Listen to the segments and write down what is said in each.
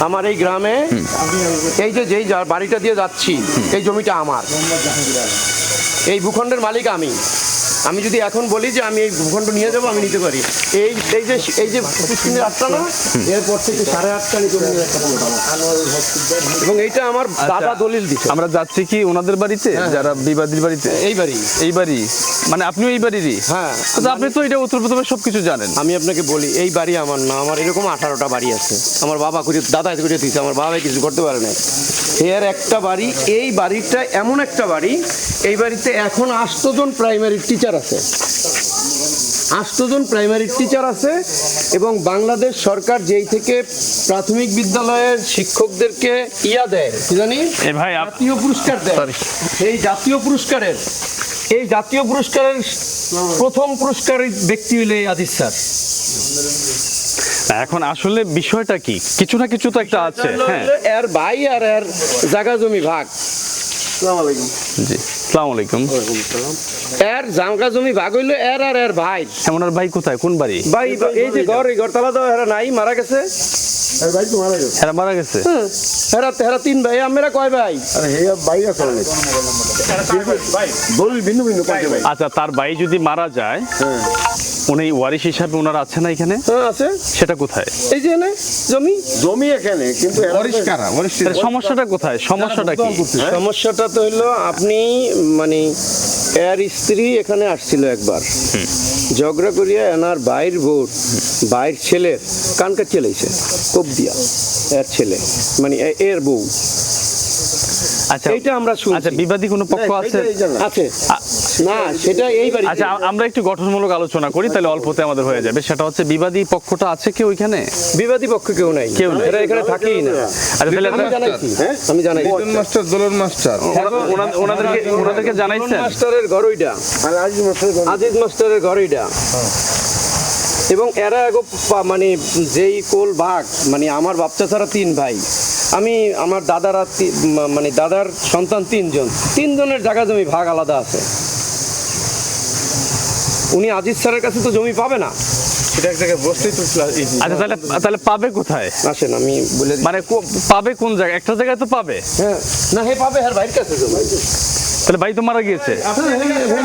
আমার এই গ্রামে এই যে যেই যা- বাড়িটা দিয়ে যাচ্ছি এই জমিটা আমার। এই ভূখণ্ডের মালিক আমি। আমি যদি এখন বলি যে আমি এই ভূখণ্ড নিয়ে যাব আমি নিতে পারি। এই এই যে এই যে আটটা না এরপর থেকে সাড়ে আটটা নিতে। এবং এইটা আমার দাদা দলিল দিচ্ছে আমরা যাচ্ছি কি ওনাদের বাড়িতে? যারা বিবাদীর বাড়িতে? এই বাড়ি। এই বাড়ি। মানে আপনিও এই বাড়িরই? হ্যাঁ। আপনি তো এটা উত্তর প্রথমে সবকিছু জানেন। আমি আপনাকে বলি এই বাড়ি আমার না আমার এরকম আঠারোটা বাড়ি আছে। আমার বাবা করে দাদা করে দিয়েছে আমার বাবা কিছু করতে পারে না এর একটা বাড়ি এই বাড়িটা এমন একটা বাড়ি এই বাড়িতে এখন আটজন প্রাইমারি টিচার আছে। আটজন প্রাইমারি টিচার আছে এবং বাংলাদেশ সরকার যেই থেকে প্রাথমিক বিদ্যালয়ের শিক্ষকদেরকে ইয়া দেয় কি জানি? ভাই জাতীয় পুরস্কার দেয়. এই জাতীয় পুরস্কারের এই জাতীয় পুরস্কারের প্রথম পুরস্কার ব্যক্তি হইলে আজিজ স্যার। এখন আসলে বিষয়টা কি? কিছু না কিছু তো একটা আছে হ্যাঁ। এর ভাই আর এর জায়গা জমি ভাগ। আসসালামু আলাইকুম। জি। আসসালামু আলাইকুম। এর জায়গা জমি ভাগ হইল এর আর এর ভাই। হ্যাঁ ওনার ভাই কোথায়? কোন বাড়ি? ভাই এই যে ঘর এই ঘরতলা দাও এরা নাই মারা গেছে। এরা মারা গেছে। হ্যাঁ, এরা এরা তিন ভাই আমরা কয় ভাই? আচ্ছা তার ভাই যদি মারা যায় উনি ওয়ারিশ হিসাবে ওনার আছে না এখানে? হ্যাঁ আছে। সেটা কোথায়? এই যে জমি? জমি এখানে কিন্তু সমস্যাটা কোথায়? সমস্যাটা কি? সমস্যাটা তো হইল আপনি মানে এর স্ত্রী এখানে আসছিল একবার। ঝগড়া করিয়া এনার বাইর বোর বাইর ছেলের কান কাটিয়ে লাইছে কোপ দিয়া এর ছেলে মানে এর বউ। আচ্ছা এইটা আমরা শুনছি। আচ্ছা বিবাদী কোনো পক্ষ আছে? আছে। না সেটা এই বাড়ি আচ্ছা আমরা একটু গঠনমূলক আলোচনা করি তাহলে অল্পতে আমাদের হয়ে যাবে। সেটা হচ্ছে বিবাদী পক্ষটা আছে কি ওইখানে বিবাদী পক্ষ কেউ নাই। কেউ নাই। এরা এখানে থাকেই না। আচ্ছা তাহলে আমি জানাইছি হ্যাঁ? আমি জানাইছি। Master Dolan master. ওনা- ওনা- ওনাদেরকে ওনাদেরকে জানাইছেন। মাস্টারের ঘর ওইটা। আজিজ মাস্টারের ঘর ওইটা। এবং এরা এগো মানে যেই কোল ভাগ মানে আমার বাচ্চা ছাড়া তিন ভাই। আমি আমার দাদারা মানে দাদার সন্তান তিনজন। তিনজনের জায়গা জমি ভাগ আলাদা আছে। উনি আজিজ স্যারের কাছে তো জমি পাবে না। সেটা এক জায়গায় বসতেই তো আচ্ছা তাহলে তাহলে পাবে কোথায়? আসেন আমি বলে মানে কো- পাবে কোন জায়গায়? একটা জায়গায় তো পাবে। হ্যাঁ। না হে পাবে হ্যাঁ ভাইয়ের কাছে জমি। তাহলে ভাই তো মারা গিয়েছে। হ্যাঁ, হ্যাঁ,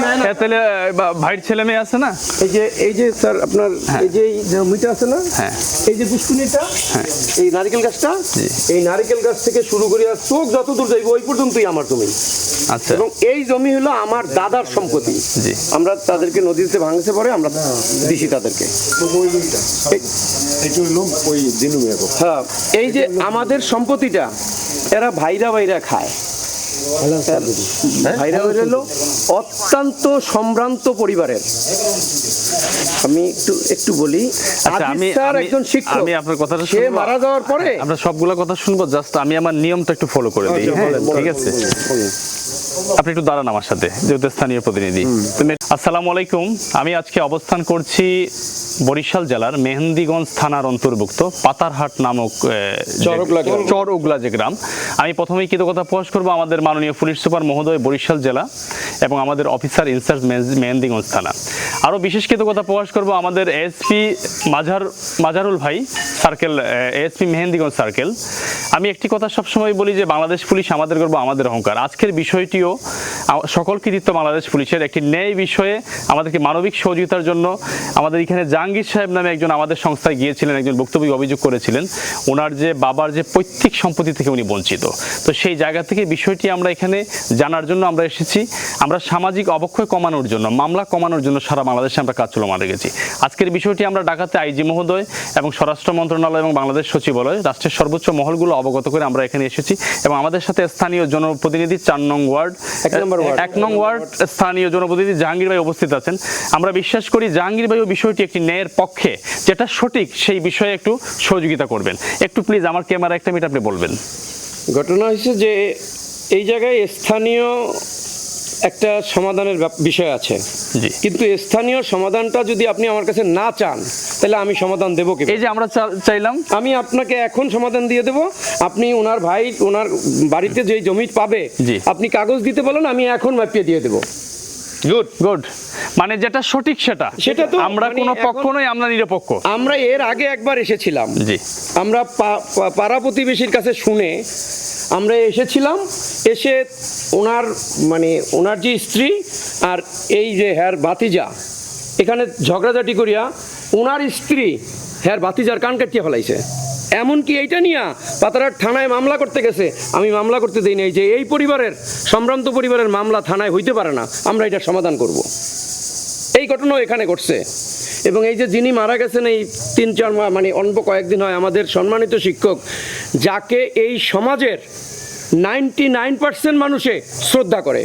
হ্যাঁ। হ্যাঁ, তাহলে ভাইয়ের ছেলে মেয়ে আছে না? এই যে এই যে স্যার আপনার এই যে এই জমিটা আছে না? হ্যাঁ। এই যে পুষ্কুনিটা এই নারকেল গাছটা এই নারকেল গাছ থেকে শুরু করে আর চোখ যত দূর যাইব ওই পর্যন্তই আমার জমি। আচ্ছা। এবং এই জমি হলো আমার দাদার সম্পত্তি। জি। আমরা তাদেরকে নদীতে ভাঙছে পরে আমরা দিছি তাদেরকে। হ্যাঁ এই যে আমাদের সম্পত্তিটা এরা ভাইরা ভাইরা খায়। ভাইরা ভাইরা হলো অত্যন্ত সম্ভ্রান্ত পরিবারের। আমি একটু একটু বলি আচ্ছা আমি একজন শিক্ষক। আমি আপনার কথাটা সে মারা যাওয়ার পরে আমরা সবগুলা কথা শুনব জাস্ট আমি আমার নিয়মটা একটু ফলো করে দিই। হ্যাঁ ঠিক আছে? আপনি একটু দাঁড়ান আমার সাথে যেহেতু স্থানীয় প্রতিনিধি। আসসালামু আলাইকুম। আমি আজকে অবস্থান করছি বরিশাল জেলার মেহেন্দিগঞ্জ থানার অন্তর্ভুক্ত পাতারহাট নামক। চর উগলা যে গ্রাম। আমি প্রথমেই কৃতজ্ঞতা প্রকাশ করব আমাদের মাননীয় পুলিশ সুপার মহোদয় বরিশাল জেলা এবং আমাদের অফিসার ইনচার্জ মেহেন্দিগঞ্জ থানা। আরও বিশেষ কৃতজ্ঞতা প্রকাশ করব আমাদের এসপি মাঝার মাজারুল ভাই সার্কেল এসপি মেহেন্দিগঞ্জ সার্কেল। আমি একটি কথা সবসময় বলি যে বাংলাদেশ পুলিশ আমাদের গর্ব আমাদের অহংকার। আজকের বিষয়টিও সকল কৃতিত্ব বাংলাদেশ পুলিশের। একটি ন্যায় বিষয়ে আমাদেরকে মানবিক সহযোগিতার জন্য আমাদের এখানে জাহাঙ্গীর সাহেব নামে একজন আমাদের সংস্থায় গিয়েছিলেন, একজন বক্তব্য অভিযোগ করেছিলেন। ওনার যে বাবার যে পৈতৃক সম্পত্তি থেকে উনি বঞ্চিত। তো সেই জায়গা থেকে বিষয়টি আমরা এখানে জানার জন্য আমরা এসেছি। আমরা সামাজিক অবক্ষয় কমানোর জন্য, মামলা কমানোর জন্য সারা বাংলাদেশে আমরা কাজ চলমান রেখেছি। আজকের বিষয়টি আমরা ডাকাতে আইজি মহোদয় এবং স্বরাষ্ট্র মন্ত্রণালয় এবং বাংলাদেশ সচিবালয়, রাষ্ট্রের সর্বোচ্চ মহলগুলো অবগত করে আমরা এখানে এসেছি এবং আমাদের সাথে স্থানীয় জনপ্রতিনিধি চার নং ওয়ার্ড এক নং ওয়ার্ড স্থানীয় জনপ্রতিনিধি জাহাঙ্গীর ভাই উপস্থিত আছেন। আমরা বিশ্বাস করি জাহাঙ্গীর ভাই বিষয়টি একটি ন্যায়ের পক্ষে। যেটা সঠিক সেই বিষয়ে একটু সহযোগিতা করবেন। একটু প্লিজ আমার ক্যামেরা একটা মিনিট আপনি বলবেন। ঘটনা হয়েছে যে এই জায়গায় স্থানীয় একটা সমাধানের বিষয় আছে। জি। কিন্তু স্থানীয় সমাধানটা যদি আপনি আমার কাছে না চান তাহলে আমি সমাধান দেবো কি এই যে আমরা চাইলাম। আমি আপনাকে এখন সমাধান দিয়ে দেব। আপনি ওনার ভাই ওনার বাড়িতে যেই জমি পাবে আপনি কাগজ দিতে বলেন আমি এখন মাপিয়ে দিয়ে দেবো। গুড গুড মানে যেটা সঠিক সেটা। সেটা তো আমরা মানে কোনো পক্ষ নই আমরা নিরপেক্ষ। আমরা এর আগে একবার এসেছিলাম। জি। আমরা পাড়া প্রতিবেশীর কাছে শুনে আমরা এসেছিলাম এসে ওনার মানে ওনার যে স্ত্রী আর এই যে হ্যার বাতিজা এখানে ঝগড়াঝাটি করিয়া ওনার স্ত্রী হ্যার বাতিজার কান কাটিয়ে ফেলাইছে। এমনকি এইটা নিয়ে পাতারার থানায় মামলা করতে গেছে আমি মামলা করতে দিই নাই যে এই পরিবারের সম্ভ্রান্ত পরিবারের মামলা থানায় হইতে পারে না, আমরা এটা সমাধান করব। এই ঘটনাও এখানে ঘটছে। এবং এই যে যিনি মারা গেছেন এই তিন, চার মানে অল্প কয়েকদিন হয়, আমাদের সম্মানিত শিক্ষক, যাকে এই সমাজের নাইনটি নাইন পার্সেন্ট মানুষে শ্রদ্ধা করে।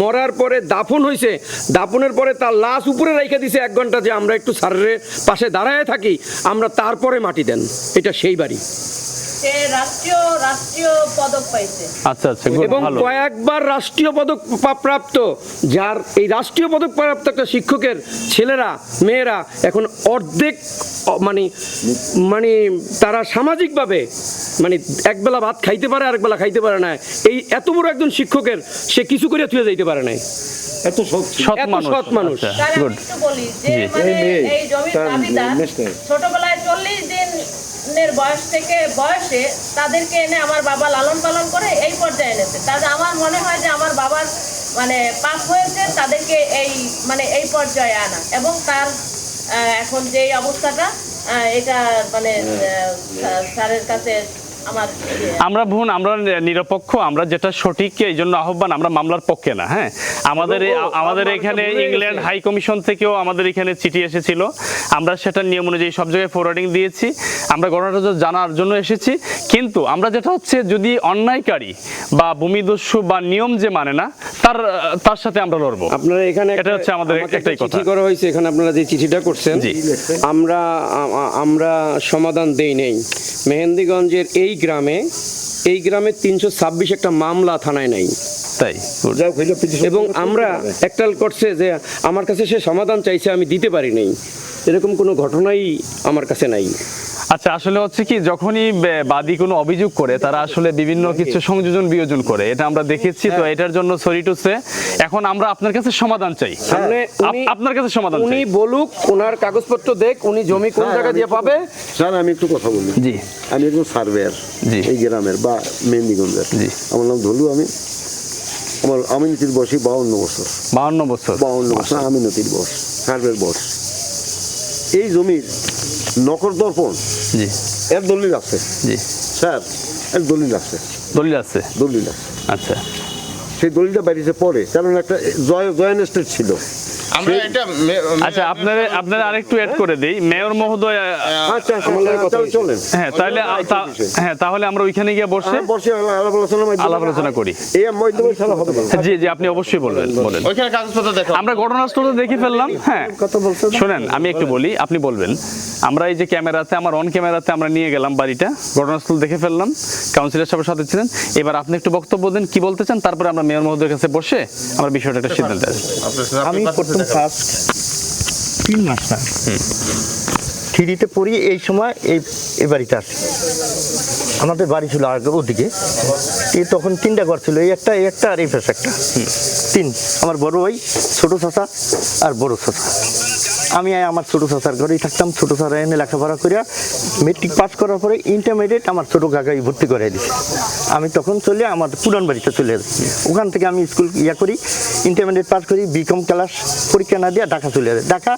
মরার পরে দাফন হয়েছে দাফনের পরে তার লাশ উপরে রেখে দিছে এক ঘণ্টা যে আমরা একটু সারের পাশে দাঁড়ায় থাকি, আমরা তারপরে মাটি দেন। এটা সেই বাড়ি। সে রাষ্ট্রীয় রাষ্ট্রীয় পদক পাইছে আচ্ছা আচ্ছা এবং কয়েকবার রাষ্ট্রীয় পদক প্রাপ্ত যার এই রাষ্ট্রীয় পদক প্রাপ্ত একটা শিক্ষকের ছেলেরা মেয়েরা এখন অর্ধেক মানে মানে তারা সামাজিকভাবে মানে একবেলা ভাত খাইতে পারে আরেকবেলা খাইতে পারে না এই এত বড় একজন শিক্ষকের সে কিছু করে থুয়ে যাইতে পারে নাই এত সৎ মানুষ মানুষ। আচ্ছা। মানে এই জমির। ছোটবেলায় চল্লিশ দিনের বয়স থেকে বয়সে তাদেরকে এনে আমার বাবা লালন পালন করে এই পর্যায়ে এনেছে। তাদের আমার মনে হয় যে আমার বাবার মানে পাপ হয়েছে তাদেরকে এই মানে এই পর্যায়ে আনা। এবং তার এখন যে অবস্থাটা এটা মানে স্যারের কাছে আমার ইয়ে, আমরা বোন আমরা নিরপেক্ষ আমরা যেটা সঠিক এই জন্য আহ্বান আমরা মামলার পক্ষে না হ্যাঁ? আমাদের আমাদের এখানে ইংল্যান্ড হাই কমিশন থেকেও আমাদের এখানে চিঠি এসেছিল। আমরা সেটা নিয়ম অনুযায়ী সব জায়গায় ফরওয়ার্ডিং দিয়েছি। আমরা ঘটনাটা জানার জন্য এসেছি। কিন্তু আমরা যেটা হচ্ছে যদি অন্যায়কারী বা ভূমিদস্যু বা নিয়ম যে মানে না তার তার সাথে আমরা লড়বো। আপনারা এখানে এটা হচ্ছে আমাদের একটা একটাই কথা। চিঠি করা হয়েছে এখানে আপনারা যে চিঠিটা করছেন। আমরা আমরা সমাধান দেই নেই। মেহেন্দিগঞ্জের এই গ্রামে এই গ্রামে তিনশো ছাব্বিশ একটা মামলা থানায় নাই। তাই? এবং আমরা একটাল একটা করছে যে আমার কাছে সে সমাধান চাইছে আমি দিতে পারি নাই। এরকম কোনো ঘটনাই আমার কাছে নাই। আচ্ছা আসলে হচ্ছে কি যখনই বাদী কোনো অভিযোগ করে তারা আসলে বিভিন্ন কিছু সংযোজন বিয়োজন করে। এটা আমরা দেখেছি তো এটার জন্য সরি টু সে এখন আমরা আপনার কাছে সমাধান চাই। সামনে আপনার কাছে সমাধান উনি বলুক ওনার কাগজপত্র দেখ উনি জমি কোন জায়গা দিয়ে পাবে। স্যার আমি একটু কথা বলি। জি। আমি একজন সার্ভেয়ার জি। এই গ্রামের বা মেহেন্দিগঞ্জের। জি। আমার নাম ধলু আমি। আমার আমিনতির বয়সী বাউন্ন বছর। বাহান্ন বছর। বাউন্ন বছর আমিনতির বয়স সার্ভের বয়স। এই জমির নকর দর্পণ? জি। এর দলিল আছে? জি। স্যার এর দলিল আছে। দলিল আছে? দলিল আছে। আচ্ছা। সেই দলিলটা বাড়িতে পরে কারণ একটা জয় জয়েন স্টেট ছিল। আমরা এটা আচ্ছা আপনারা আপনারা আরেকটু অ্যাড করে দেই। মেয়র মহোদয় আচ্ছা আচ্ছা কথা চলেন। হ্যাঁ তাহলে হ্যাঁ তাহলে আমরা ওইখানে গিয়ে বসে হ্যাঁ, বসে আলাপ আলোচনার আলাপ আলোচনা করি। এই মাধ্যমে ছাড়া হবে জি জি আপনি অবশ্যই বলবেন বলেন। ওইখানে কাগজপত্র দেখো। আমরা ঘটনাস্থল দেখে ফেললাম হ্যাঁ। কথা বলছেন শোনেন আমি একটু বলি আপনি বলবেন। আমরা এই যে ক্যামেরাতে আমার অন ক্যামেরাতে আমরা নিয়ে গেলাম বাড়িটা ঘটনাস্থল দেখে ফেললাম কাউন্সিলর সাহেবের সাথে ছিলেন। এবার আপনি একটু বক্তব্য দেন কি বলতে চান? তারপরে আমরা মেয়র মহোদয়ের কাছে বসে আমরা বিষয়টা একটা সিদ্ধান্ত আসব আমি প্রথম ফার্স্ট তিন মাস না থ্রিতে পড়ি এই সময় এই এই বাড়িতে আসি। আমাদের বাড়ি ছিল আগে ওদিকে। এই তখন তিনটা ঘর ছিল এই একটা এই একটা আর এই পাশে একটা। তিন। আমার বড় ভাই ছোট চাষা আর বড় চাচা। আমি আমার ছোট চাচার ঘরেই থাকতাম ছোট চাচা এনে লেখাপড়া করিয়া মেট্রিক পাস করার পরে ইন্টারমিডিয়েট আমার ছোট কাকাই ভর্তি করে দিছে। আমি তখন চলে আমার পুরান বাড়িতে চলে যাই ওখান থেকে আমি স্কুল ইয়া করি ইন্টারমিডিয়েট পাস করি বিকম ক্লাস পরীক্ষা না দিয়ে ঢাকা চলে যাই। ঢাকা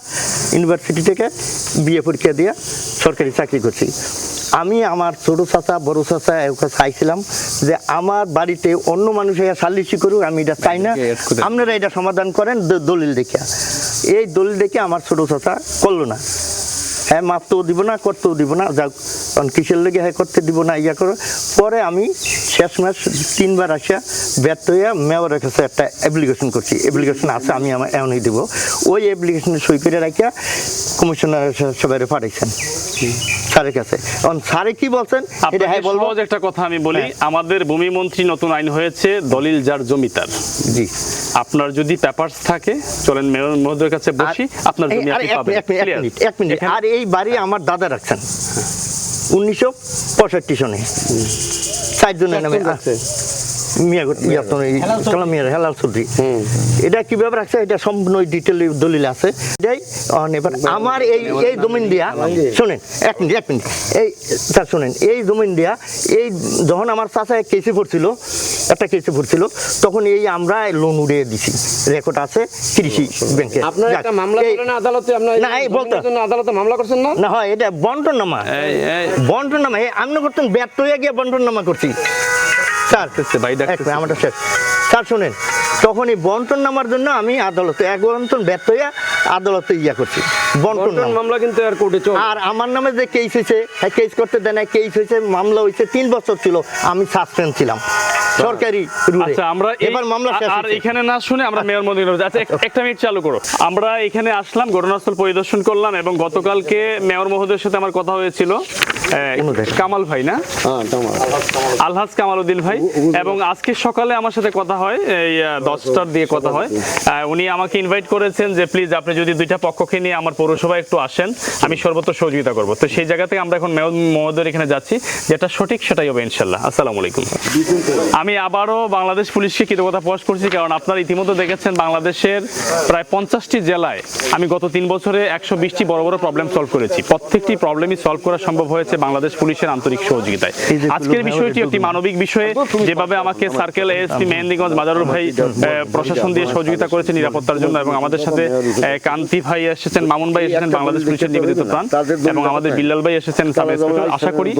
ইউনিভার্সিটি থেকে বিএ পরীক্ষা দিয়ে সরকারি চাকরি করছি। আমি আমার ছোট চাচা বড় চাচা ওকে চাইছিলাম যে আমার বাড়িতে অন্য মানুষ সালিশি করুক আমি এটা চাই না। আপনারা এটা সমাধান করেন দলিল দেখে এই দলিল দেখে আমার ছোট চাচা করল না। হ্যাঁ মাপতেও দিব না, করতেও দিব না। যাক, কারণ কিসের লেগে হ্যাঁ করতে দিব না, ইয়া করো। পরে আমি শেষ মাস তিনবার আসিয়া ব্যর্থ হইয়া মেয়রের কাছে একটা অ্যাপ্লিকেশন করছি। অ্যাপ্লিকেশন আছে, আমি আমার এমনই দেবো। ওই অ্যাপ্লিকেশনে সই করে রাখিয়া কমিশনার সবাই পাঠাইছেন। স্যারের কাছে। এখন স্যারে কি বলছেন? এটা হ্যাঁ বলব। একটা কথা আমি বলি আমাদের ভূমি মন্ত্রী নতুন আইন হয়েছে দলিল যার জমিতার জি। আপনার যদি পেপারস থাকে চলেন মেয়র মহোদয়ের কাছে বসি আপনার জমি আপনি পাবেন। এক মিনিট, আর এই বাড়ি আমার দাদা রাখছেন। উনিশশো পঁয়ষট্টি সনে। চারজনের নামে। আছে। মিয়া ইয়াতন কালাম মিয়ার হেলাল চৌধুরী। এটা কীভাবে রাখছে? এটা সম্পূর্ণ ডিটেল দলিল আছে। এটাই এবার আমার এই এই জমিন দিয়া শোনেন এক মিনিট এক মিনিট। এই স্যার শোনেন এই জমিন দিয়া এই যখন আমার চাচা কেসে পড়ছিল একটা কেসে পড়ছিল তখন এই আমরা লোন উড়িয়ে দিছি। রেকর্ড আছে কৃষি ব্যাংকে আপনার একটা মামলা করেন আদালতে আপনার না, এই বলতে- আদালতে মামলা করছেন না? না হয় এটা বন্টন নামা বন্টন নামা ব্যর্থ হয়ে গিয়ে বন্টন নামা করছি। স্যার ভাই, ডাকতেছে। আমারটা শেষ স্যার শোনেন তখনই বন্টন নামার জন্য আমি আদালতে এক বন্টন ব্যর্থ হইয়া আদালতে ইয়া করছি বন্টন মামলা কিন্তু আর কোর্টে চল আর আমার নামে যে কেস হয়েছে হ্যাঁ কেস করতে দেয় না কেস হয়েছে মামলা হয়েছে তিন বছর ছিল। আমি সাসপেন্ড ছিলাম। সরকারি আচ্ছা আমরা এবার মামলা আর এখানে না শুনে আমরা মেয়র মদিনা আচ্ছা একটা মিনিট চালু করো। আমরা এখানে আসলাম ঘটনাস্থল পরিদর্শন করলাম এবং গতকালকে মেয়র মহোদয়ের সাথে আমার কথা হয়েছিল। কামাল ভাই না? হ্যাঁ আলহাজ কামাল উদ্দিন ভাই এবং আজকে সকালে আমার সাথে কথা হয় এই দশটার দিয়ে কথা হয়। উনি আমাকে ইনভাইট করেছেন যে প্লিজ আপনি যদি দুইটা পক্ষকে নিয়ে আমার পৌরসভায় একটু আসেন আমি সর্বত্র সহযোগিতা করব। তো সেই জায়গা থেকে আমরা এখন মেয়র মহোদয়ের এখানে যাচ্ছি যেটা সঠিক সেটাই হবে ইনশাল্লাহ। আসসালামু আলাইকুম। আমি আবারও বাংলাদেশ পুলিশকে কৃতজ্ঞতা প্রকাশ করছি কারণ আপনারা ইতিমধ্যে দেখেছেন বাংলাদেশের প্রায় পঞ্চাশটি জেলায় আমি গত তিন বছরে একশো বিশটি বড় বড় প্রবলেম সলভ করেছি। প্রত্যেকটি প্রবলেমই সলভ করা সম্ভব হয়েছে বাংলাদেশ পুলিশের আন্তরিক সহযোগিতায়। আজকের বিষয়টি একটি মানবিক বিষয়ে যেভাবে আমাকে সার্কেল এএসপি মেহেন্দিগঞ্জ মাজারুল ভাই প্রশাসন দিয়ে সহযোগিতা করেছে নিরাপত্তার জন্য এবং আমাদের সাথে কান্তি ভাই এসেছেন মামুন ভাই এসেছেন বাংলাদেশ পুলিশের নিবেদিত প্রাণ এবং আমাদের বিল্লাল ভাই এসেছেন সাব ইন্সপেক্টর আশা করি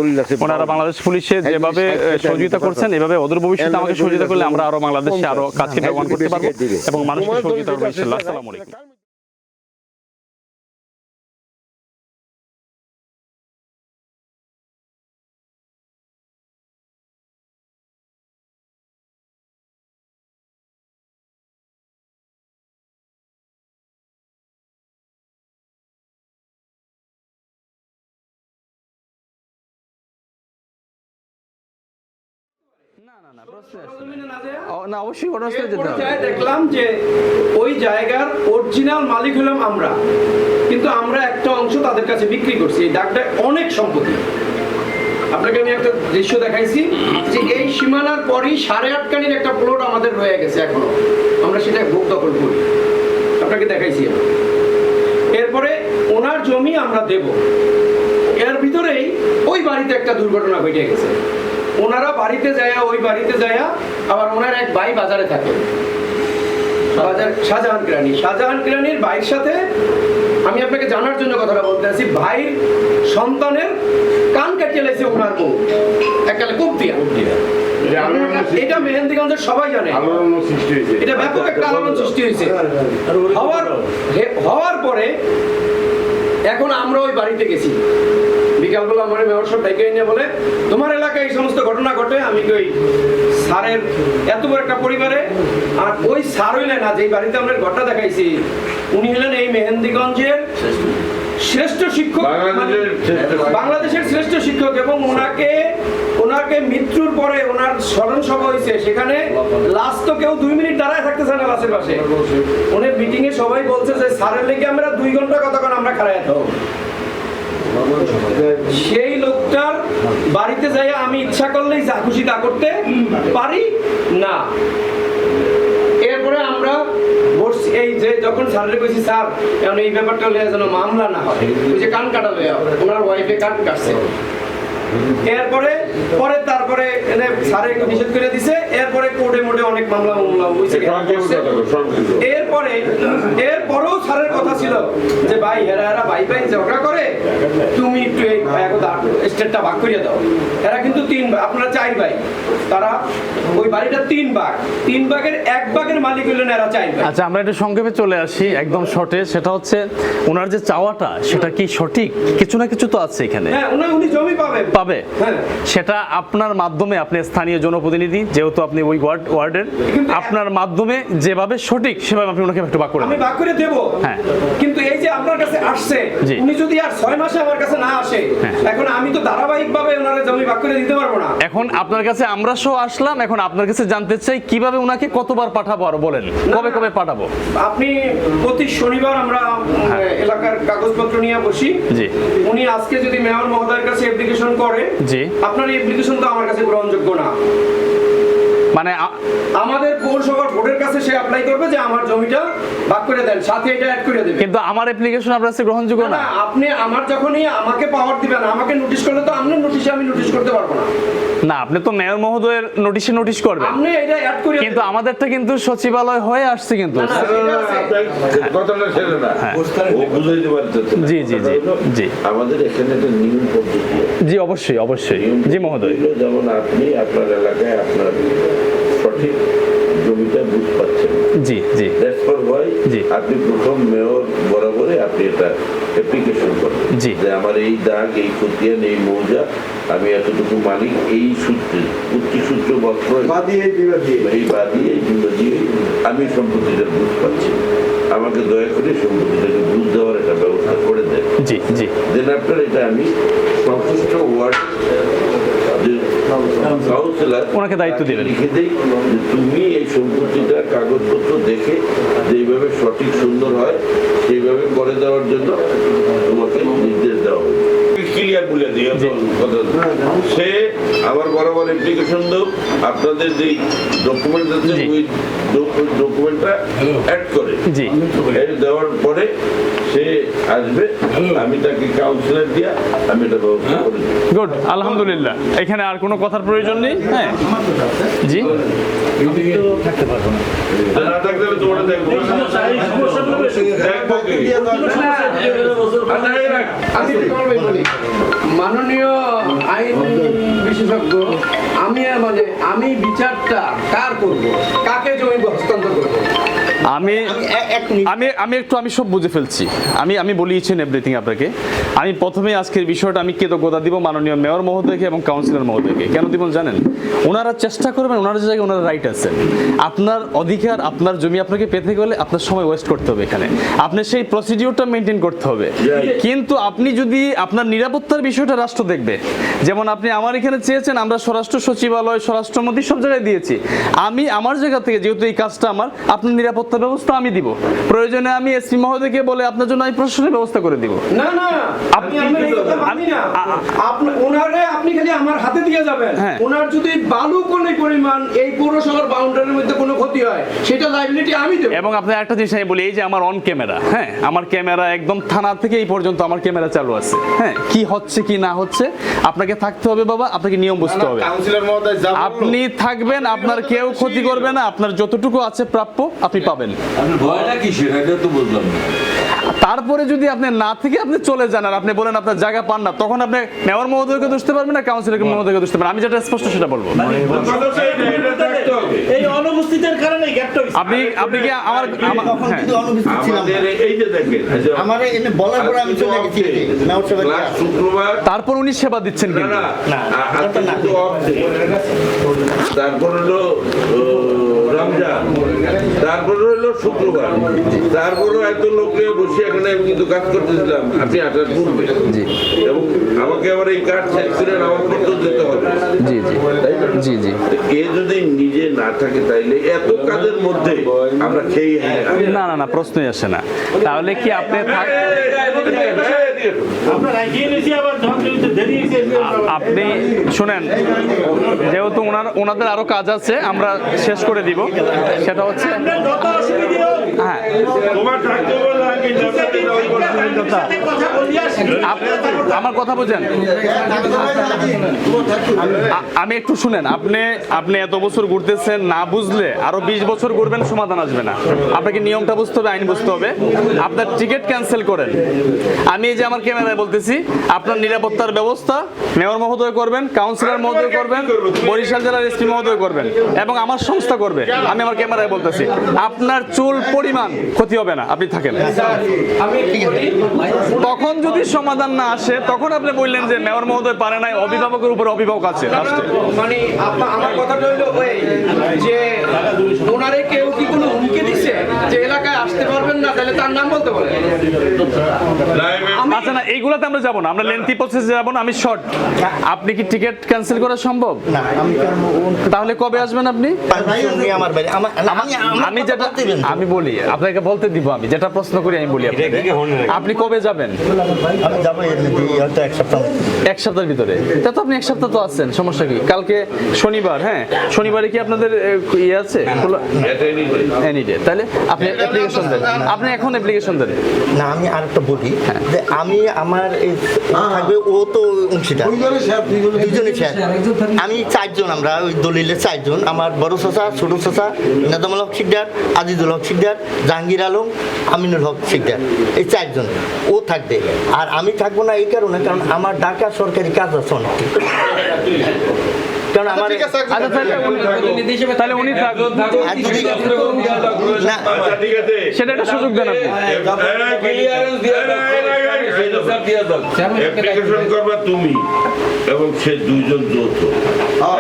ওনারা বাংলাদেশ পুলিশে যেভাবে সহযোগিতা করছেন এভাবে অদূর ভবিষ্যতে আমাকে সহযোগিতা করলে আমরা আরও বাংলাদেশে আরও কাজকে ব্যবহার করতে পারব। এবং মানুষকে সহযোগিতা করব ইনশাল্লাহ আসসালামু আলাইকুম। না অবশ্যই পর্যায়ে দেখলাম যে ওই জায়গার অরিজিনাল মালিক হলাম আমরা। কিন্তু আমরা একটা অংশ তাদের কাছে বিক্রি করছি। এই দাগটা অনেক সম্পত্তি। আপনাকে আমি একটা দৃশ্য দেখাইছি যে এই সীমানার পরই সাড়ে আটকানির একটা প্লট আমাদের রয়ে গেছে এখনও। আমরা সেটা ভোগ দখল করি। আপনাকে দেখাইছি এরপরে ওনার জমি আমরা দেব। এর ভিতরেই ওই বাড়িতে একটা দুর্ঘটনা ঘটে গেছে। ওনারা বাড়িতে যায় ওই বাড়িতে যায় আবার ওনার এক ভাই বাজারে থাকে। বাজার শাহজাহান কিরানি। শাহজাহান কিরানির ভাইয়ের সাথে আমি আপনাকে জানার জন্য কথাটা বলতে আছি ভাইয়ের সন্তানের কান কাটিয়ে লেছে ওনার বউ। একালে কূপ দিয়া এটা মেহেন্দিগঞ্জের সবাই জানে। এটা ব্যাপক একটা আলোড়ন সৃষ্টি হয়েছে। হওয়ার হে- হওয়ার পরে এখন আমরা ওই বাড়িতে গেছি। বিকালবেলা আমার মেয়র সব ডেকে বলে তোমার এলাকায় এই সমস্ত ঘটনা ঘটে আমি স্যারের এত বড় একটা পরিবারে? আর ওই স্যার হইলেন না যেই বাড়িতে আমরা ঘটনা দেখাইছি উনি হলেন এই মেহেন্দিগঞ্জের শ্রেষ্ঠ শিক্ষক বাংলাদেশের শ্রেষ্ঠ শিক্ষক। বাংলাদেশের শ্রেষ্ঠ শিক্ষক এবং ওনাকে ওনাকে মৃত্যুর পরে ওনার স্মরণ সভা হয়েছে সেখানে লাস্ট তো কেউ দুই মিনিট দাঁড়ায় থাকতেছে না বাসের পাশে। উনি মিটিং এ সবাই বলছে যে স্যারের লেগে আমরা দুই ঘণ্টা কতক্ষণ আমরা খাড়াই থাকব? সেই লোকটার বাড়িতে যাই আমি ইচ্ছা করলেই যা খুশি তা করতে পারি? না। এরপরে আমরা বসছি। এই যে যখন স্যারের কইছি স্যার, এখন এই ব্যাপারটা হলে যেন মামলা না হয়। যে কান কাটা ওনার ওয়াইফে কান কাটছে। এরপরে পরে তারপরে এনে স্যারে নিষেধ করে দিছে এরপরে কোর্টে মোটে অনেক মামলা মামলা হয়েছে এরপরে এরপরেও স্যারের কথা ছিল যে ভাই এরা এরা ভাই ভাই ঝগড়া করে তুমি একটু এই স্টেটটা ভাগ করিয়ে দাও। এরা কিন্তু তিন ভাই আপনারা চার ভাই। তারা ওই বাড়িটা তিন ভাগ তিন ভাগের এক ভাগের মালিক হইলেন এরা ভাই আচ্ছা আমরা সংক্ষেপে চলে আসি একদম শর্টে। সেটা হচ্ছে ওনার যে চাওয়াটা সেটা কি সঠিক? কিছু না কিছু তো আছে এখানে। হ্যাঁ উনি জমি পাবে। পাবে। হ্যাঁ। সেটা আপনার মাধ্যমে আপনি স্থানীয় জনপ্রতিনিধি যেহেতু আপনি ওই ওয়ার্ড ওয়ার্ডের আপনার মাধ্যমে যেভাবে সঠিক সেভাবে আপনি ওনাকে একটু বাক করে আমি। ভাগ করে দেব। হ্যাঁ। কিন্তু এই যে আপনার কাছে আসছে উনি যদি আর মাসে আমার কাছে না আসে হ্যাঁ। এখন আমি তো ধারাবাহিক ভাবে ওনার জমি ভাগ করে দিতে পারব না। এখন আপনার কাছে আমরা সহ আসলাম এখন আপনার কাছে জানতে চাই কীভাবে ওনাকে কতবার পাঠাবো আর বলেন কবে কবে পাঠাবো আপনি প্রতি শনিবার আমরা এলাকার কাগজপত্র নিয়ে বসি হ্যাঁ। জি। উনি আজকে যদি মেয়র মহোদয়ের কাছে অ্যাপ্লিকেশন করে জি। আপনার অ্যাপ্লিকেশন তো আমার কাছে গ্রহণযোগ্য না মানে আমাদের পৌরসভার বোর্ডের কাছে সে অ্যাপ্লাই করবে যে আমার জমিটা ভাগ করে দেন সাথে এটা অ্যাড করে দেবে। কিন্তু আমার অ্যাপ্লিকেশন আপনার কাছে গ্রহণযোগ্য না না আপনি আমার যখনই আমাকে পাওয়ার দিবেন আমাকে নোটিশ করলে তো আপনার নোটিশে আমি নোটিশ করতে পারব না। না আপনি তো মেয়র মহোদয়ের নোটিশে নোটিশ করবেন। আপনি এটা অ্যাড করে কিন্তু আমাদেরটা কিন্তু সচিবালয় হয়ে আসছে কিন্তু। না। জি, জি, জি, জি। আমাদের এখানে একটা নিয়ম পদ্ধতি জি অবশ্যই অবশ্যই। জি মহোদয়। যেমন আপনি আপনার এলাকায় আপনার সঠিক জমিটা বুঝ পাচ্ছেন। জি জি। That's for Y G. আপনি প্রথম মেয়র বরাবরই আপনি এটা অ্যাপ্লিকেশন করেন জি। যে আমার এই দাগ এই খতিয়ান এই মৌজা আমি এতটুকু মালিক এই সূত্রে উচ্চ সূত্র বস্ত্র এই বাদী এই আমি সম্পত্তিটা বুঝ পাচ্ছি। আমাকে দয়া করে সম্পত্তিটাকে বুঝ দেওয়ার একটা ব্যবস্থা করে দেন। জি জি। দেন আফটার এটা আমি সংশ্লিষ্ট ওয়ার্ড ওনাকে দায়িত্ব দিবেন। লিখে দেই তুমি এই সম্পত্তিটা, কাগজপত্র দেখে যেইভাবে সঠিক সুন্দর হয়, সেইভাবে করে দেওয়ার জন্য তোমাকে নির্দেশ দেওয়া হবে ক্লিয়ার বলে দিই না। সে আবার বরাবর অ্যাপ্লিকেশন দাও আপনাদের যেই ডকুমেন্ট আছে ওই ডকুমেন্টটা অ্যাড করে দেওয়ার পরে সে আসবে আমি তাকে কাউন্সিলর দিয়া আমি এটা ব্যবস্থা করে গুড আলহামদুলিল্লাহ এখানে আর কোনো কথার প্রয়োজন নেই হ্যাঁ জি তা না থাকলে তোমার দেখব দেখব কি? আচ্ছা, এই রাখ। আমি তোমার বলি মাননীয় আইন বিশেষজ্ঞ আমি মানে আমি বিচারটা কার করব? কাকে জমি হস্তান্তর করব? আমি আমি আমি একটু আমি সব বুঝে ফেলছি। আমি আমি বলিয়েছেন এভরিথিং আপনাকে। আমি প্রথমে আজকের বিষয়টা আমি কৃতজ্ঞতা দিব মাননীয় মেয়র মহোদয়কে এবং কাউন্সিলর মহোদয়কে। কেন দিব জানেন? ওনারা চেষ্টা করবেন ওনার জায়গায় ওনারা রাইট আছেন। আপনার অধিকার আপনার জমি আপনাকে পেতে গেলে আপনার সময় ওয়েস্ট করতে হবে এখানে। আপনি সেই প্রসিডিওরটা মেনটেন করতে হবে। কিন্তু আপনি যদি আপনার নিরাপত্তার বিষয়টা রাষ্ট্র দেখবে যেমন আপনি আমার এখানে চেয়েছেন আমরা স্বরাষ্ট্র সচিবালয় স্বরাষ্ট্রমন্ত্রী সব জায়গায় দিয়েছি। আমি আমার জায়গা থেকে যেহেতু এই কাজটা আমার আপনার নিরাপত্তা ব্যবস্থা আমি দিব। প্রয়োজনে আমি এসপি মহোদয়কে বলে আপনার জন্য আমি প্রশাসনের ব্যবস্থা করে দিব। না না আমি কথা মানি না। আপনি ওনারে আপনি খালি আমার হাতে দিয়ে যাবেন। হ্যাঁ। ওনার যদি বালু কোনো পরিমাণ এই পৌরসভার বাউন্ডারির মধ্যে কোনো ক্ষতি হয় সেটা লাইবিলিটি আমি দেবো। এবং আপনার একটা জিনিস আমি বলি এই যে আমার অন ক্যামেরা হ্যাঁ আমার ক্যামেরা একদম থানা থেকে এই পর্যন্ত আমার ক্যামেরা চালু আছে। হ্যাঁ কি হচ্ছে কি না হচ্ছে আপনাকে থাকতে হবে বাবা আপনাকে নিয়ম বুঝতে হবে। কাউন্সিলর মহোদয় আপনি থাকবেন আপনার কেউ ক্ষতি করবে না আপনার যতটুকু আছে প্রাপ্য আপনি পাবেন। ভয়টা কিসের এটা তো বুঝলাম তারপরে যদি আপনি না থেকে আপনি চলে যান আর আপনি বলেন আপনার জায়গা পান না তখন আপনি মেয়র মহোদয়কে দুষতে পারবেন না কাউন্সিলর মহোদয়কে দুষতে পারবেন আমি যেটা স্পষ্ট সেটা বলব এই না, অনুপস্থিতির কারণে গ্যাপটা হইছে আপনি আপনি কি আমার তখন হ্যাঁ। কিন্তু অনুপস্থিত ছিলাম আমাদের এই যে দেখেন আমার এনে বলার পরে আমি চলে গেছি মেয়র Last শুক্রবার তারপর উনি সেবা দিচ্ছেন কিন্তু না day। তারপর হলো রমজান তারপর হলো শুক্রবার। তারপরও এত লোক নিয়ে বসে এখানে আমি কিন্তু কাজ করতেছিলাম। আপনি আসার পূর্বে। এবং আমাকে আবার এই কাজ শেষ করে আমার দিতে হবে। জি জি। জি জি। এ যদি নিজে না থাকে তাইলে এত কাজের মধ্যে আমরা খেয়ে না। না না প্রশ্নই আসে না। তাহলে কি আপনি আপনি শুনেন যেহেতু ওনার ওনাদের আরও কাজ আছে আমরা শেষ করে দিব। সেটা হচ্ছে হ্যাঁ। আমার কথা বুঝেন? আমি একটু শুনেন, আপনি আপনি এত বছর ঘুরতেছেন, না বুঝলে আরও বিশ বছর ঘুরবেন, সমাধান আসবে না। আপনাকে নিয়মটা বুঝতে হবে, আইন বুঝতে হবে। আপনার টিকিট ক্যান্সেল করেন। আমি এই যে আমার ক্যামেরায় বলতেছি, আপনার নিরাপত্তার ব্যবস্থা মেয়র মহোদয় করবেন, কাউন্সিলর মহোদয় করবেন, বরিশাল জেলার এসপি মহোদয় করবেন, এবং আমার সংস্থা করবে। আমি আমার ক্যামেরায় বলতেছি আপনার চুল পরিমাণ ক্ষতি হবে না আপনি থাকেন। তখন যদি সমাধান না আসে তখন আপনি বললেন যে মেয়র মহোদয় পারে নাই অভিভাবকের উপর অভিভাবক আছে মানে আমার কথাটা হইল যে ওনারে কেউ কি কোনো হুমকি দিচ্ছে যে এলাকায় আসতে পারবেন না তাহলে তার নাম বলতে পারেন? আচ্ছা না এইগুলাতে আমরা যাব না আমরা লেন্থি প্রসেসে যাব না আমি শর্ট আপনি কি টিকিট ক্যান্সেল করা সম্ভব? না আমি তাহলে কবে আসবেন আপনি? আমার আমার আমি আমি যেটা আমি বলি আপনাকে বলতে দিব আমি যেটা প্রশ্ন করি আমি বলি আপনি কবে যাবেন? আমি যাব হয়তো এক সপ্তাহ। এক সপ্তাহের ভিতরে। তা তো আপনি এক সপ্তাহ তো আছেন সমস্যা কি? কালকে শনিবার হ্যাঁ? শনিবারে কি আপনাদের ইয়ে আছে? এনি ডে তাহলে আপনি অ্যাপ্লিকেশন দেন। আপনি এখন অ্যাপ্লিকেশন দেন। না আমি আর একটা বলি যে আমি আমার এই থাকবে ও তো অংশীদার। দুজনে আমি চারজন আমরা ওই দলিলে চারজন। আমার বড় চাচা ছোট চাচা নেদামুল হক শিকদার আজিজুল হক শিকদার জাহাঙ্গীর আলম আমিনুল হক শিকদার। এই চারজন। ও থাকবে। আর আমি থাকব না এই কারণে কারণ আমার ঢাকা সরকারি কাজ আছে অনেক। কারণ আমার আচ্ছা তাহলে উনি- আচ্ছা ঠিক আছে। সেটা একটা সুযোগ দেন অ্যাপ্লিকেশন করবা তুমি এবং সে দুইজন যৌথ।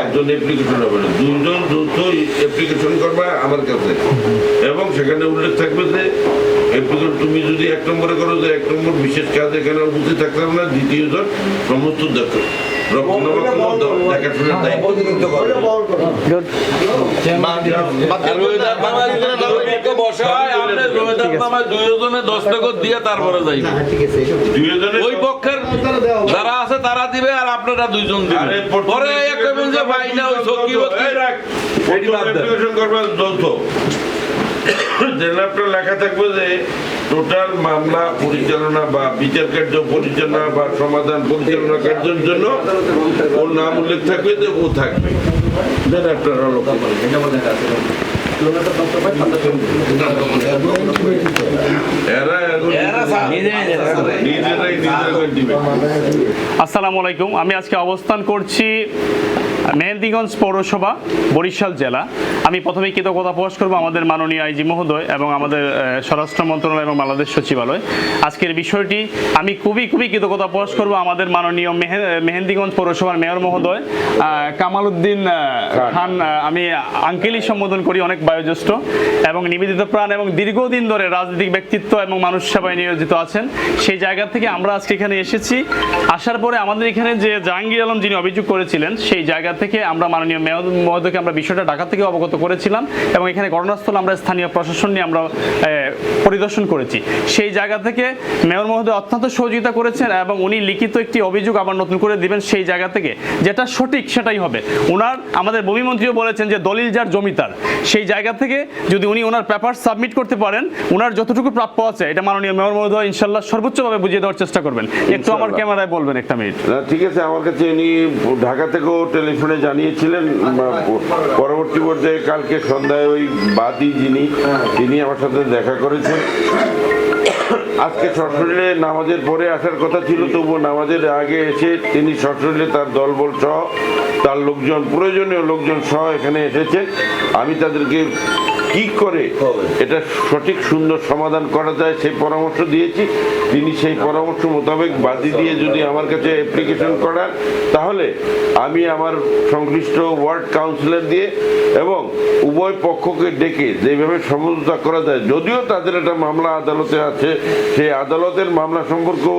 একজন অ্যাপ্লিকেশন হবে না। দুইজন যৌথ। আমার কাছে এবং সেখানে উল্লেখ তুমি যদি এক নম্বরে করো যে এক নম্বর বিশেষ কাজ এখানে উপস্থিত থাকলাম না দ্বিতীয় জন সমস্ত দেখো রক্ষণাবেক্ষণ দেখাশোনার দায়িত্ব তারপরে ঠিক আছে দুইজনের ওই পক্ষের যারা আছে তারা দিবে আর আপনারা দুইজন দিবেন পরে যে ভাই না ওই সখী এই রাখ। প্রথম application করবা যৌথ। লেখা থাকবে যে টোটাল মামলা পরিচালনা বা বিচার কার্য পরিচালনা বা সমাধান পরিচালনা কার্যের জন্য ওর নাম উল্লেখ থাকবে যে ও থাকবে। দেন আপনারা লক্ষ্য আসসালামু আলাইকুম। আমি আজকে অবস্থান করছি মেহেন্দিগঞ্জ পৌরসভা, বরিশাল জেলা। আমি প্রথমে কৃতজ্ঞতা প্রকাশ করব আমাদের মাননীয় আইজি মহোদয় এবং আমাদের স্বরাষ্ট্র মন্ত্রণালয় এবং বাংলাদেশ সচিবালয়। আজকের বিষয়টি, আমি খুবই খুবই কৃতজ্ঞতা প্রকাশ করব আমাদের মাননীয় মেহে- মেহেন্দিগঞ্জ পৌরসভার মেয়র মহোদয় কামাল উদ্দিন খান আমি আঙ্কেলই সম্বোধন করি, অনেক বয়োজ্যেষ্ঠ এবং নিবেদিত প্রাণ এবং দীর্ঘদিন ধরে রাজনৈতিক ব্যক্তিত্ব এবং মানুষ সেবায় নিয়োজিত আছেন। সেই জায়গা থেকে আমরা আজকে এখানে এসেছি। আসার পরে আমাদের এখানে যে জাহাঙ্গীর আলম যিনি অভিযোগ করেছিলেন, সেই জায়গা থেকে আমরা মাননীয় মেয়র মহোদয়কে আমরা বিষয়টা ঢাকা থেকে অবগত করেছিলাম এবং এখানে ঘটনাস্থল আমরা স্থানীয় প্রশাসন নিয়ে আমরা পরিদর্শন করেছি। সেই জায়গা থেকে মেয়র মহোদয় অত্যন্ত সহযোগিতা করেছেন এবং উনি লিখিত একটি অভিযোগ আবার নতুন করে দিবেন সেই জায়গা থেকে। যেটা সঠিক সেটাই হবে। ওনার আমাদের ভূমিমন্ত্রীও বলেছেন যে দলিল যার জমিতার সেই জায়গা থেকে যদি উনি ওনার পেপার সাবমিট করতে পারেন ওনার যতটুকু প্রাপ্য আছে এটা মাননীয় মেয়র মহোদয় ইনশাল্লাহ সর্বোচ্চভাবে বুঝিয়ে দেওয়ার চেষ্টা করবেন। একটু আমার ক্যামেরায় বলবেন একটা মিনিট। ঠিক আছে আমার কাছে উনি ঢাকা থেকেও টেলিফোনে জানিয়েছিলেন পরবর্তী পর্যায়ে কালকে সন্ধ্যায় ওই বাদি যিনি তিনি আমার সাথে দেখা করেছেন। আজকে সশরীরে নামাজের পরে আসার কথা ছিল তবুও নামাজের আগে এসে তিনি সশরীরে তার দলবল সহ তার লোকজন প্রয়োজনীয় লোকজন সহ এখানে এসেছেন। আমি তাদেরকে কি করে এটা সঠিক সুন্দর সমাধান করা যায় সেই পরামর্শ দিয়েছি। তিনি সেই পরামর্শ মোতাবেক বাদি দিয়ে যদি আমার কাছে অ্যাপ্লিকেশন করান তাহলে আমি আমার সংশ্লিষ্ট ওয়ার্ড কাউন্সিলর দিয়ে এবং উভয় পক্ষকে ডেকে যেভাবে সমঝোতা করা যায় যদিও তাদের একটা মামলা আদালতে আছে সেই আদালতের মামলা সম্পর্কেও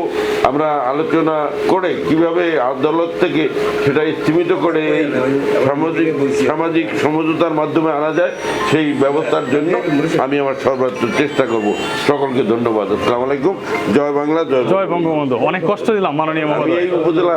আমরা আলোচনা করে কীভাবে আদালত থেকে সেটা স্থিমিত করে এই সামাজিক সামাজিক সমঝোতার মাধ্যমে আনা যায়। সেই ব্যবস্থার জন্য আমি আমার সর্বোচ্চ চেষ্টা করব। সকলকে ধন্যবাদ। আসসালামু আলাইকুম। জয় বাংলা জয় জয় বঙ্গবন্ধু। অনেক কষ্ট দিলাম মাননীয় এই উপজেলা